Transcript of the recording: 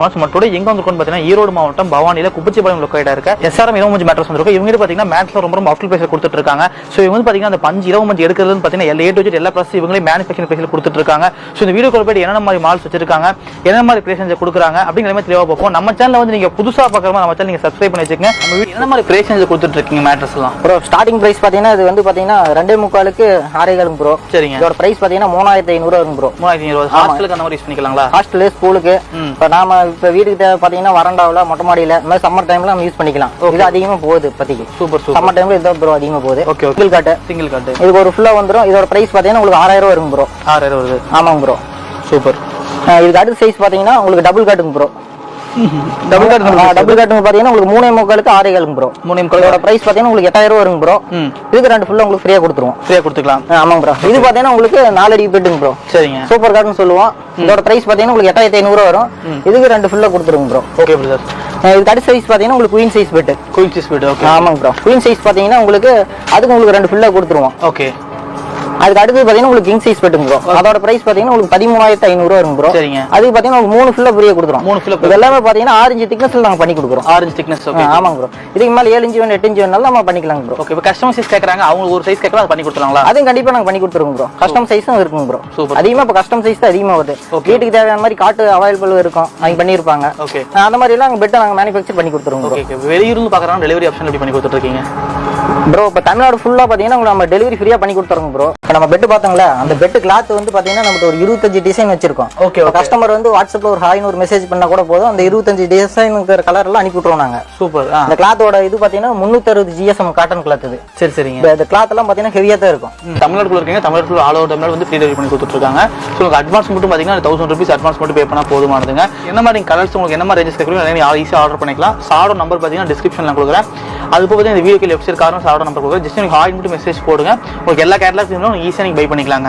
மட்டோட எங்க வந்திருக்கோம் பார்த்தீங்கன்னா ஈரோடு மாவட்டம் பவானியில குப்பச்சிபாளையம் லொக்கேட்டா இருக்க. எஸ்ஆர்எம் இரவு மேட்ரஸ் வந்திருக்கும் இவங்க கிட்ட பார்த்தீங்கன்னா மேட்ச்ல ரொம்ப ரொம்ப ஆஃப்டர் பிரைஸ் கொடுத்துட்டு இருக்காங்க. ஸோ இவங்க வந்து பார்த்தீங்கன்னா அந்த பஞ்சு இரவு மஞ்சு எடுக்கிறதுன்னு பார்த்தீங்கன்னா எல்லா ஏ டு எல்லா ப்ளஸ் இவங்களே மேனுஃபேக்சரிங் பிரைஸில் கொடுத்துட்டு இருக்காங்க. ஸோ இந்த வீடியோ போயிட்டு என்னென்ன மாதிரி மால்ஸ் வச்சிருக்காங்க என்ன மாதிரி கிரியேஷன்ஸ் கொடுக்குறாங்க அப்படிங்கிற மாதிரி தெளிவாக பார்ப்போம். நம்ம சேனல் வந்து நீங்க புதுசா பார்க்குற மாதிரி நம்ம சேனல் நீங்க சப்ஸ்கிரைப் பண்ணி வச்சுக்கங்க. நம்ம வீடியோ என்ன மாதிரி கிரியேஷன்ஸ் கொடுத்துட்டு இருக்கீங்க மேட்ரஸ் எல்லாம்? ப்ரோ ஸ்டார்டிங் பிரைஸ் பார்த்தீங்கன்னா இது வந்து பார்த்தீங்கன்னா ரெண்டே முக்காலுக்கு ஆறேகாலுங்க ப்ரோ சரிங்க. இதோட பிரைஸ் பார்த்தீங்கன்னா மூணாயிரத்தி ஐநூறு வரும் ப்ரோ மூணாயிரத்தி இருபது ஹாஸ்டலுக்கு அந்த மாதிரி யூஸ் பண்ணிக்கலாங்களா? ஹாஸ்டலு ஸ்கூலுக்கு. இப்போ நாம இப்போ வீட்டுக்கு தேவை பார்த்தீங்கன்னா வறண்டாவில் மொட்டை மாடியில் இந்த மாதிரி சம்மர் டைம்ல நம்ம யூஸ் பண்ணிக்கலாம். இது அதிகமாக போகுது இப்போதைக்கு. சூப்பர் சூப்பர் சம்மர் டைம்ல இதுதான் ப்ரோ அதிகமாக போகுது. Okay single card single card இதுக்கு ஒரு ஃபுல்லாக வந்துடும் இதோட பிரைஸ் பார்த்தீங்கன்னா உங்களுக்கு ஆறாயிரம் வரும் ப்ரோ ஆறாயிரம் வருது. ஆமாங்க ப்ரோ சூப்பர் இதுக்கு அடுத்த சைஸ் பார்த்தீங்கன்னா உங்களுக்கு டபுள் காட்டுங்க ப்ரோ டபுள் கார்டு டபுள் காட்டுங்க பார்த்தீங்கன்னா உங்களுக்கு மூணே முக்காலுக்கு ஆறே காலுங்க ப்ரோ மூணு இதோட பிரைஸ் பார்த்தீங்கன்னா உங்களுக்கு எட்டாயிரம் ரூபா வருங்க ப்ரோ இதுக்கு ரெண்டு ஃபுல்லாக உங்களுக்கு ஃப்ரீயாக கொடுத்துருவோம். ஃப்ரீயாக கொடுத்துக்கலாம். ஆ, ஆமாங்க ப்ரோ இது பார்த்தீங்கன்னா உங்களுக்கு நாலு அடி பெட்டுங்க ப்ரோ சரிங்க. சூப்பர் கார்டுன்னு சொல்லுவோம். இதோட பிரைஸ் பார்த்தீங்கன்னா உங்களுக்கு எட்டாயிரத்தி ஐநூறு வரும். இதுக்கு ரெண்டு ஃபுல்லாக கொடுத்துருங்க ப்ரோ ஓகே பிரதர் இதுக்கு அடுத்த சைஸ் பார்த்தீங்கன்னா உங்களுக்கு queen size bed queen size வீடு ஓகே ஆமாங்க ப்ரோ குயின் சைஸ் பார்த்தீங்கன்னா உங்களுக்கு அதுக்கு உங்களுக்கு ரெண்டு ஃபுல்லாக கொடுத்துருவோம். ஓகே அதுக்கு அடுத்து பார்த்தீங்கன்னா உங்களுக்கு கிங் சைஸ் பெட்டுங்க ப்ரோ அதோட பிரைஸ் பார்த்தீங்கன்னா உங்களுக்கு பதிமூணாயிரத்தி ஐநூறு வரும் ப்ரோ சரிங்க. அதுக்கு பார்த்தீங்கன்னா உங்களுக்கு மூணு ஃபுல்லாக ஃப்ரீயாக கொடுத்துரும். மூணு ஃபில்லப் இது எல்லாமே பார்த்தீங்கன்னா ஆரஞ்சு திக்னஸில் நாங்கள் பண்ணி கொடுக்குறோம். ஆரஞ்சு திக்னஸ் ஓகே ஆமாங்க ப்ரோ இதுக்கு மேலே ஏழு இன்ச்சு வேணும் எட்டு இன்ச்சு வேணாலும் நம்ம பண்ணிக்கலாங்க ப்ரோ ஓகே இப்போ கஸ்டமர் சைஸ் கேட்குறாங்க அவங்க ஒரு சைஸ் கேட்கலாம் அது பண்ணி கொடுத்துருவாங்களா அதுவும் கண்டிப்பாக நாங்கள் பண்ணி கொடுத்துருவோம் ப்ரோ கஸ்டம் சைஸும் இருக்குங்க ப்ரோ Super. அதிகமாக இப்போ கஸ்டம் சைஸ் தான் அதிகமாக வருது. வீட்டுக்கு தேவையான மாதிரி காட்டு அவைலபிள் இருக்கும். அவங்க பண்ணியிருப்பாங்க. ஓகே ஆ, அந்த மாதிரி எல்லாம் பெட்டை நாங்கள் மேனுஃபேக்சர் பண்ணி கொடுத்துருவோம் ஓகே ஓகே வெளியூர்ந்து பார்க்குறாங்க டெலிவரி ஆப்ஷன் எப்படி பண்ணி கொடுத்துட்ருக்கீங்க ப்ரோ இப்போ தமிழ்நாடு ஃபுல்லாக பார்த்தீங்கன்னா உங்களுக்கு நம்ம டெலிவரி ஃப்ரீயாக பண்ணி கொடுத்துருங்க ப்ரோ இப்போ நம்ம பெட்டு பார்த்தோங்களா அந்த பெட்டு கிளாத் வந்து பார்த்தீங்கன்னா நமக்கு ஒரு இருபத்தஞ்சு டிசைன் வச்சிருக்கோம். ஓகே கஸ்டமர் வந்து வாட்ஸ்அப்பில் ஒரு ஹாய்னு ஒரு மெசேஜ் பண்ணா கூட போதும். அந்த இருபத்தஞ்சு டிசைன் கலர் எல்லாம் அனுப்பி விட்ருவோம் நாங்கள் சூப்பர் அந்த கிளாத்தோட இது பார்த்தீங்கன்னா முந்நூற்றறுபது ஜிஎஸ்எம் காட்டன் கிளாத் இது. சரி சரிங்க. இந்த- இந்த கிளாத் எல்லாம் பார்த்தீங்கன்னா ஹெவியாக தான் இருக்கும். ம், தமிழ்நாட்டுக்குள்ள இருக்கீங்க தமிழ்நாட்டுக்குள்ள ஆல் ஓவர் தமிழ்நாடு வந்து ஃப்ரீ டெலிவரி பண்ணி கொடுத்துட்ருக்காங்க. ஸோ உங்களுக்கு அட்வான்ஸ் மட்டும் பார்த்தீங்கன்னா தௌசண்ட் ருபீஸ் அட்வான்ஸ் மட்டும் பே பண்ணால் போதுமானதுங்க. என்ன மாதிரி கலர்ஸ் உங்களுக்கு என்ன மாதிரி ரேஞ்சஸ் கேட்குறீங்க ஈஸியாக ஆர்டர் பண்ணிக்கலாம். சாடோ நம்பர் பார்த்தீங்கன்னா டிஸ்கிரிப்ஷனில் கொடுக்குறேன். அது போக இந்த வீடியோக்கு லெஃப்ட் சைட் காரணம் ஆர்டர் நம்பர் கொடுக்குறேன் ஜஸ்ட் எனக்கு ஹாய் மட்டும் மெசேஜ் போடுங்க. உங்களுக்கு எல்லா கேட்லாக்ஸ் ஈஸியாக நீங்கள் பை பண்ணிக்கலாங்க.